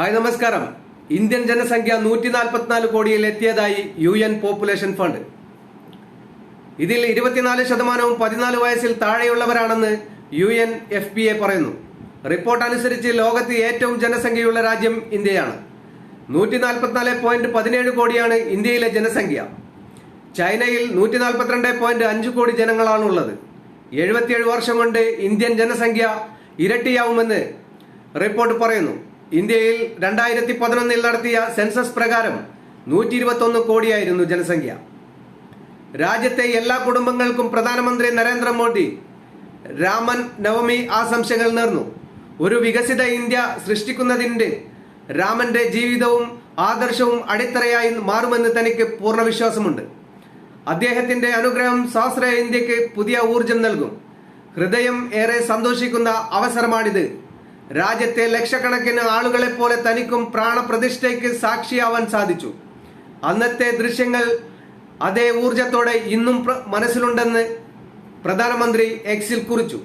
Hi നമസ്കാരം. Indian ജനസംഖ്യ നൂറ്റി നാൽപ്പത്തിനാല് കോടിയിൽ എത്തിയതായി യു എൻ പോപ്പുലേഷൻ ഫണ്ട്. ഇതിൽ ഇരുപത്തിനാല് ശതമാനവും പതിനാല് വയസ്സിൽ താഴെയുള്ളവരാണെന്ന് U N F P A പറയുന്നു. റിപ്പോർട്ട് അനുസരിച്ച് ലോകത്ത് ഏറ്റവും ജനസംഖ്യയുള്ള രാജ്യം ഇന്ത്യയാണ്. നൂറ്റി നാൽപ്പത്തിനാല് പോയിന്റ് പതിനേഴ് കോടിയാണ് ഇന്ത്യയിലെ ജനസംഖ്യ. ചൈനയിൽ നൂറ്റി നാൽപ്പത്തിരണ്ട് പോയിന്റ് അഞ്ച് കോടി ജനങ്ങളാണുള്ളത്. എഴുപത്തിയേഴ് വർഷം കൊണ്ട് ഇന്ത്യൻ ജനസംഖ്യ ഇരട്ടിയാവുമെന്ന് റിപ്പോർട്ട് പറയുന്നു. ഇന്ത്യയിൽ രണ്ടായിരത്തി പതിനൊന്നിൽ നടത്തിയ സെൻസസ് പ്രകാരം നൂറ്റി ഇരുപത്തി ഒന്ന് കോടിയായിരുന്നു ജനസംഖ്യ. രാജ്യത്തെ എല്ലാ കുടുംബങ്ങൾക്കും പ്രധാനമന്ത്രി നരേന്ദ്രമോദി രാമൻ നവമി ആശംസകൾ നേർന്നു. ഒരു വികസിത ഇന്ത്യ സൃഷ്ടിക്കുന്നതിന്റെ രാമന്റെ ജീവിതവും ആദർശവും അടിത്തറയായി മാറുമെന്ന് തനിക്ക് പൂർണ വിശ്വാസമുണ്ട്. അദ്ദേഹത്തിന്റെ അനുഗ്രഹം സ്വാശ്രയ ഇന്ത്യയ്ക്ക് പുതിയ ഊർജം നൽകും. ഹൃദയം ഏറെ സന്തോഷിക്കുന്ന അവസരമാണിത്. രാജ്യത്തെ ലക്ഷക്കണക്കിന് ആളുകളെ പോലെ തനിക്കും പ്രാണപ്രതിഷ്ഠയ്ക്ക് സാക്ഷിയാവാൻ സാധിച്ചു. അന്നത്തെ ദൃശ്യങ്ങൾ അതേ ഊർജത്തോടെ ഇന്നും മനസ്സിലുണ്ടെന്ന് പ്രധാനമന്ത്രി എക്സിൽ കുറിച്ചു.